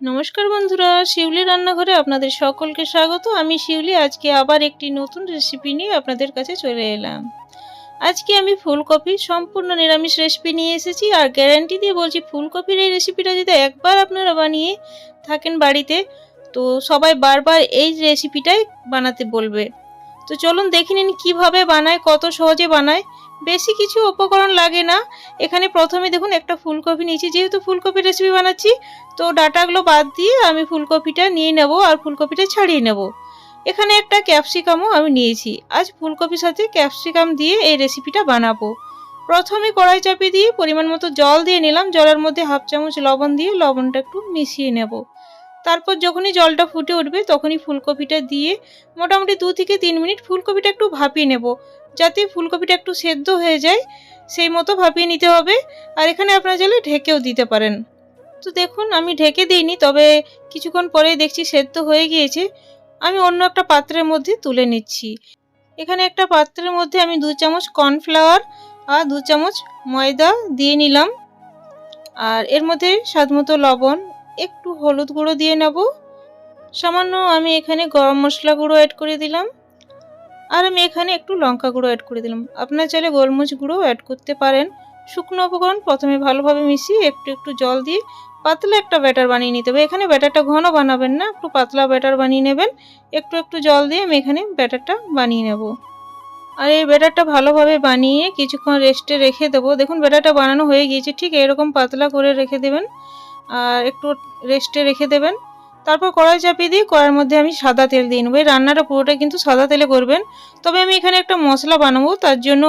নমস্কার বন্ধুরা, শিউলি রান্নাঘরে আপনাদের সকলকে স্বাগত। আমি শিউলি, আজকে আবার একটি নতুন রেসিপি নিয়ে আপনাদের কাছে চলে এলাম। আজকে আমি ফুলকপি, সম্পূর্ণ নিরামিষ রেসিপি নিয়ে এসেছি। আর গ্যারান্টি দিয়ে বলছি, ফুলকপির এই রেসিপিটা যদি একবার আপনারা বানিয়ে থাকেন বাড়িতে, তো সবাই বারবার এই রেসিপিটাই বানাতে বলবে। তো চলুন দেখে নিন কীভাবে বানায়, কত সহজে বানায়। বেশি কিছু উপকরণ লাগে না। এখানে প্রথমে দেখুন একটা ফুলকপি নিয়েছি। যেহেতু ফুলকপির রেসিপি বানাচ্ছি, তো ডাটাগুলো বাদ দিয়ে আমি ফুলকপিটা নিয়ে নেব আর ফুলকপিটা ছাড়িয়ে নেব। এখানে একটা ক্যাপসিকামও আমি নিয়েছি। আজ ফুলকপির সাথে ক্যাপসিকাম দিয়ে এই রেসিপিটা বানাবো। প্রথমে কড়াই চাপিয়ে দিয়ে পরিমাণ মতো জল দিয়ে নিলাম। জলের মধ্যে হাফ চামচ লবণ দিয়ে লবণটা একটু মিশিয়ে নেব। তারপর যখনই জলটা ফুটে উঠবে তখনই ফুলকপিটা দিয়ে মোটামুটি দু থেকে তিন মিনিট ফুলকপিটা একটু ভাপিয়ে নেব। যাতে ফুলকপিটা একটু সেদ্ধ হয়ে যায়, সেই মতো ভাপিয়ে নিতে হবে। আর এখানে আপনারা চাইলে ঢেকেও দিতে পারেন। তো দেখুন, আমি ঢেকে দিইনি, তবে কিছুক্ষণ পরেই দেখছি সেদ্ধ হয়ে গিয়েছে। আমি অন্য একটা পাত্রের মধ্যে তুলে নিচ্ছি। এখানে একটা পাত্রের মধ্যে আমি দু চামচ কর্নফ্লাওয়ার আর দু চামচ ময়দা দিয়ে নিলাম। আর এর মধ্যে স্বাদমতো লবণ একটু হলুদ গুঁড়ো দিয়ে নেব। সামান্য আমি এখানে গরম মশলা গুঁড়ো অ্যাড করে দিলাম। আর আমি এখানে একটু লঙ্কা গুঁড়ো অ্যাড করে দিলাম। আপনার চাইলে গোলমরিচ গুঁড়ো অ্যাড করতে পারেন। শুকনো উপকরণ প্রথমে ভালোভাবে মিশিয়ে একটু একটু জল দিয়ে পাতলা একটা ব্যাটার বানিয়ে নিতে হবে। এখানে ব্যাটারটা ঘন বানাবেন না, একটু পাতলা ব্যাটার বানিয়ে নেবেন। একটু একটু জল দিয়ে আমি এখানে ব্যাটারটা বানিয়ে নেব। আর এই ব্যাটারটা ভালোভাবে বানিয়ে কিছুক্ষণ রেস্টে রেখে দেবো। দেখুন, ব্যাটারটা বানানো হয়ে গিয়েছে। ঠিক এরকম পাতলা করে রেখে দেবেন। আর একটু রেস্টে রেখে দেবেন। তারপর কড়াই চাপিয়ে দিয়ে কড়াইয়ের মধ্যে আমি সাদা তেল দিয়ে নেব। এই রান্নাটা পুরোটা কিন্তু সাদা তেলে করবেন। তবে আমি এখানে একটা মশলা বানাবো, তার জন্য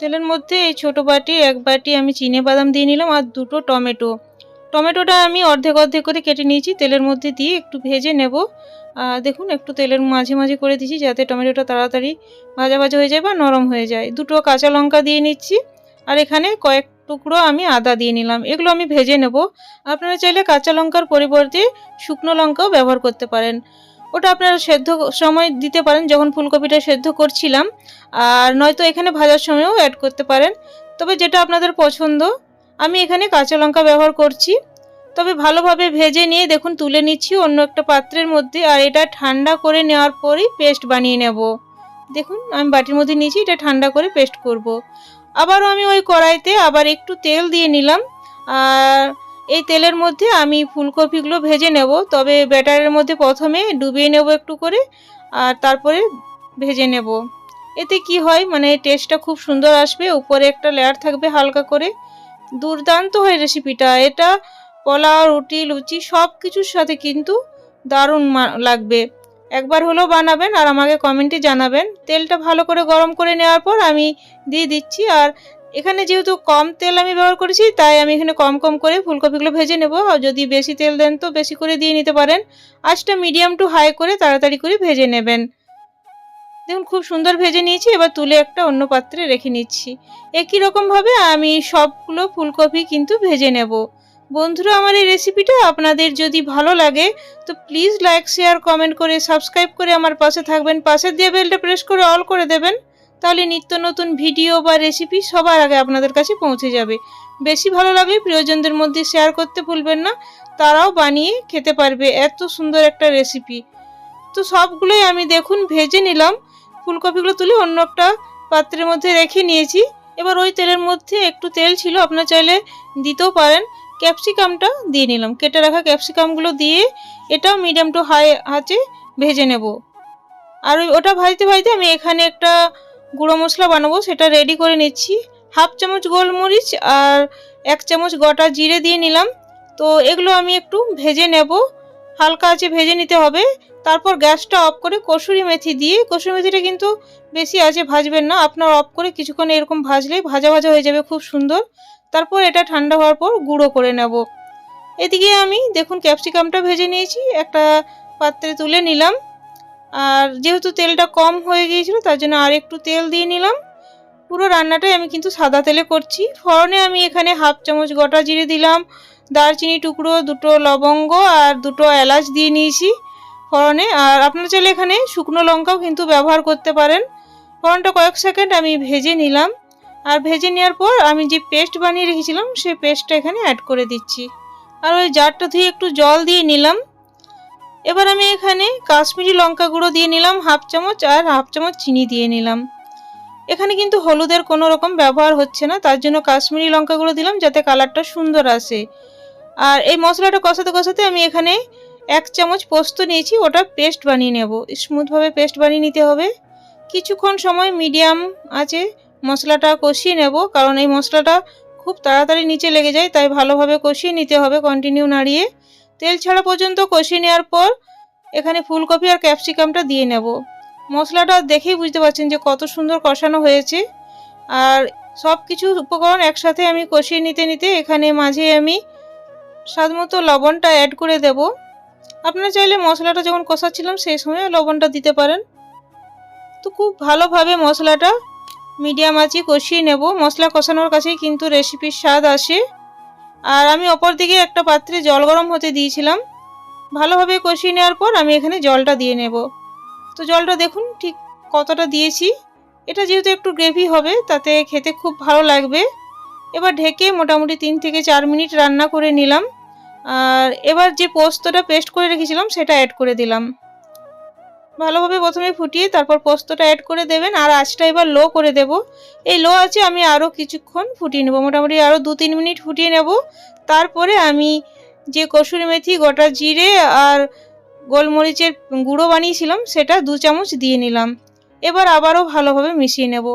তেলের মধ্যে এই ছোটো বাটি, এক বাটি আমি চিনে বাদাম দিয়ে নিলাম আর দুটো টমেটো। টমেটোটা আমি অর্ধেক অর্ধেক করে কেটে নিয়েছি, তেলের মধ্যে দিয়ে একটু ভেজে নেব। দেখুন, একটু তেলের মাঝে মাঝে করে দিচ্ছি যাতে টমেটোটা তাড়াতাড়ি ভাজা ভাজা হয়ে যায় বা নরম হয়ে যায়। দুটো কাঁচা লঙ্কা দিয়ে নিচ্ছি। আর এখানে কয়েক টুকরো আমি আদা দিয়ে নিলাম। এগুলো আমি ভেজে নেব। আপনারা চাইলে কাঁচা লঙ্কার পরিবর্তে শুকনো লঙ্কাও ব্যবহার করতে পারেন। ওটা আপনারা সেদ্ধ সময় দিতে পারেন, যখন ফুলকপিটা সেদ্ধ করছিলাম। আর নয়তো এখানে ভাজার সময়ও অ্যাড করতে পারেন। তবে যেটা আপনাদের পছন্দ, আমি এখানে কাঁচা লঙ্কা ব্যবহার করছি। তবে ভালোভাবে ভেজে নিয়ে দেখুন, তুলে নিচ্ছি অন্য একটা পাত্রের মধ্যে। আর এটা ঠান্ডা করে নেওয়ার পরই পেস্ট বানিয়ে নেব। দেখুন, আমি বাটির মধ্যে নিয়েছি, এটা ঠান্ডা করে পেস্ট করব। আবারও আমি ওই কড়াইতে আবার একটু তেল দিয়ে নিলাম। আর এই তেলের মধ্যে আমি ফুলকপিগুলো ভেজে নেব। তবে ব্যাটারের মধ্যে প্রথমে ডুবিয়ে নেব একটু করে, আর তারপরে ভেজে নেব। এতে কি হয় মানে টেস্টটা খুব সুন্দর আসবে। উপরে একটা লেয়ার থাকবে হালকা করে। দুর্দান্ত হয় রেসিপিটা এটা পোলাও, রুটি, লুচি সব কিছুর সাথে কিন্তু দারুণ লাগবে। একবার হলেও বানাবেন আর আমাকে কমেন্টে জানাবেন। তেলটা ভালো করে গরম করে নেওয়ার পর আমি দিয়ে দিচ্ছি। আর এখানে যেহেতু কম তেল আমি ব্যবহার করেছি, তাই আমি এখানে কম কম করে ফুলকপিগুলো ভেজে নেব। আর যদি বেশি তেল দেন তো বেশি করে দিয়ে নিতে পারেন। আঁচটা মিডিয়াম টু হাই করে তাড়াতাড়ি করে ভেজে নেবেন। দেখুন, খুব সুন্দর ভেজে নিয়েছি। এবার তুলে একটা অন্য পাত্রে রেখে নিচ্ছি। একই রকমভাবে আমি সবগুলো ফুলকপি কিন্তু ভেজে নেব। বন্ধুরা, আমার এই রেসিপিটা আপনাদের যদি ভালো লাগে, তো প্লিজ লাইক শেয়ার কমেন্ট করে সাবস্ক্রাইব করে আমার পাশে থাকবেন। পাশের দিয়ে বেলটা প্রেস করে অল করে দেবেন, তাহলে নিত্য নতুন ভিডিও বা রেসিপি সবার আগে আপনাদের কাছে পৌঁছে যাবে। বেশি ভালো লাগলে প্রিয়জনদের মধ্যে শেয়ার করতে ভুলবেন না, তারাও বানিয়ে খেতে পারবে এত সুন্দর একটা রেসিপি তো সবগুলোই আমি দেখুন ভেজে নিলাম, ফুলকপিগুলো তুলে অন্য একটা পাত্রের মধ্যে রেখে নিয়েছি। এবার ওই তেলের মধ্যে একটু তেল ছিল, আপনার চাইলে দিতেও পারেন। ক্যাপসিকামটা দিয়ে নিলাম। কেটে রাখা ক্যাপসিকামগুলো দিয়ে এটাও মিডিয়াম টু হাই হাঁচে ভেজে নেব। আর ওটা ভাজতে ভাজতে আমি এখানে একটা গুঁড়ো মশলা বানাবো, সেটা রেডি করে নিচ্ছি। হাফ চামচ গোলমরিচ আর এক চামচ গোটা জিরে দিয়ে নিলাম। তো এগুলো আমি একটু ভেজে নেব। হালকা আছে ভেজে নিতে হবে। তারপর গ্যাসটা অফ করে কসুরি মেথি দিয়ে, কসুরি মেথিটা কিন্তু বেশি আছে ভাজবেন না, আপনার অফ করে কিছুক্ষণ এরকম ভাজলেই ভাজা ভাজা হয়ে যাবে খুব সুন্দর। তারপর এটা ঠান্ডা হওয়ার পর গুঁড়ো করে নেব। এদিকে আমি দেখুন ক্যাপসিকামটা ভেজে নিয়েছি, একটা পাত্রে তুলে নিলাম। আর যেহেতু তেলটা কম হয়ে গিয়েছিল, তার জন্য আর একটু তেল দিয়ে নিলাম। পুরো রান্নাটাই আমি কিন্তু সাদা তেলে করছি। ফড়নে আমি এখানে হাফ চামচ গোটা জিরে দিলাম, দারচিনি টুকরো, দুটো লবঙ্গ আর দুটো এলাচ দিয়ে নিয়েছি ফড়নে। আর আপনারা চাইলে এখানে শুকনো লঙ্কাও কিন্তু ব্যবহার করতে পারেন। ফড়নটা কয়েক সেকেন্ড আমি ভেজে নিলাম। আর ভেজে নেওয়ার পর আমি যে পেস্ট বানিয়ে রেখেছিলাম সেই পেস্টটা এখানে অ্যাড করে দিচ্ছি। আর ওই জারটা ধুয়ে একটু জল দিয়ে নিলাম। এবার আমি এখানে কাশ্মীরি লঙ্কা গুঁড়ো দিয়ে নিলাম, হাফ চামচ, আর হাফ চামচ চিনি দিয়ে নিলাম। এখানে কিন্তু হলুদের কোনো রকম ব্যবহার হচ্ছে না, তার জন্য কাশ্মীরি লঙ্কা গুঁড়ো দিলাম যাতে কালারটা সুন্দর আসে। আর এই মশলাটা কষাতে কষাতে আমি এখানে এক চামচ পোস্ত নিয়েছি, ওটা পেস্ট বানিয়ে নেব। স্মুথভাবে পেস্ট বানিয়ে নিতে হবে। কিছুক্ষণ সময় মিডিয়াম আছে মশলাটা কষিয়ে নেব, কারণ এই মশলাটা খুব তাড়াতাড়ি নিচে লেগে যায়, তাই ভালোভাবে কষিয়ে নিতে হবে কন্টিনিউ নাড়িয়ে। তেল ছাড়া পর্যন্ত কষিয়ে নেওয়ার পর এখানে ফুলকপি আর ক্যাপসিকামটা দিয়ে নেব। মশলাটা দেখেই বুঝতে পারছেন যে কত সুন্দর কষানো হয়েছে। আর সব কিছু উপকরণ একসাথে আমি কষিয়ে নিতে নিতে এখানে মাঝে আমি স্বাদ মতো লবণটা অ্যাড করে দেব। আপনারা চাইলে মশলাটা যখন কষাচ্ছিলাম সেই সময় লবণটা দিতে পারেন। তো খুব ভালোভাবে মশলাটা মিডিয়াম আঁচে কষিয়ে নেব। মশলা কষানোর কাছেই কিন্তু রেসিপির স্বাদ আসে। আর আমি অপর দিকে একটা পাত্রে জল গরম হতে দিয়েছিলাম। ভালোভাবে কষিয়ে নেওয়ার পর আমি এখানে জলটা দিয়ে নেব। তো জলটা দেখুন ঠিক কতটা দিয়েছি। এটা যেহেতু একটু গ্রেভি হবে, তাতে খেতে খুব ভালো লাগবে। এবার ঢেকে মোটামুটি তিন থেকে চার মিনিট রান্না করে নিলাম। আর এবার যে পোস্তটা পেস্ট করে রেখেছিলাম, সেটা অ্যাড করে দিলাম। ভালোভাবে প্রথমে ফুটিয়ে তারপর পোস্তটা অ্যাড করে দেবেন, আর আঁচটা এবার লো করে দেব। এই লো আছে আমি আরও কিছুক্ষণ ফুটিয়ে নেব, মোটামুটি আরও দু তিন মিনিট ফুটিয়ে নেব। তারপরে আমি যে কসুরি মেথি, গোটা জিরে আর গোলমরিচের গুঁড়ো বানিয়েছিলাম, সেটা দু চামচ দিয়ে নিলাম। এবার আবারও ভালোভাবে মিশিয়ে নেব।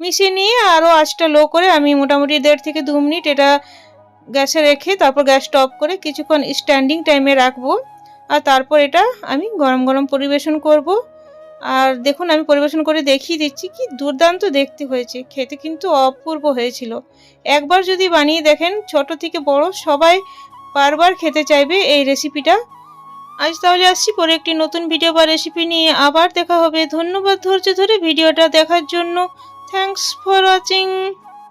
মিশিয়ে নিয়ে আরও আঁচটা লো করে আমি মোটামুটি দেড় থেকে দু মিনিট এটা গ্যাসে রেখে তারপর গ্যাসটা অফ করে কিছুক্ষণ স্ট্যান্ডিং টাইমে রাখব। আর তারপর এটা আমি গরম গরম পরিবেশন করব। আর দেখুন, আমি পরিবেশন করে দেখিয়ে দিচ্ছি কি দুর্দান্ত দেখতে হয়েছে। খেতে কিন্তু অপূর্ব হয়েছিল। একবার যদি বানিয়ে দেখেন, ছোট থেকে বড় সবাই বারবার খেতে চাইবে এই রেসিপিটা। আজ তাহলে আসছি পরে একটি নতুন ভিডিও বা রেসিপি নিয়ে। আবার দেখা হবে। ধন্যবাদ ধৈর্য ধরে ভিডিওটা দেখার জন্য। Thanks for watching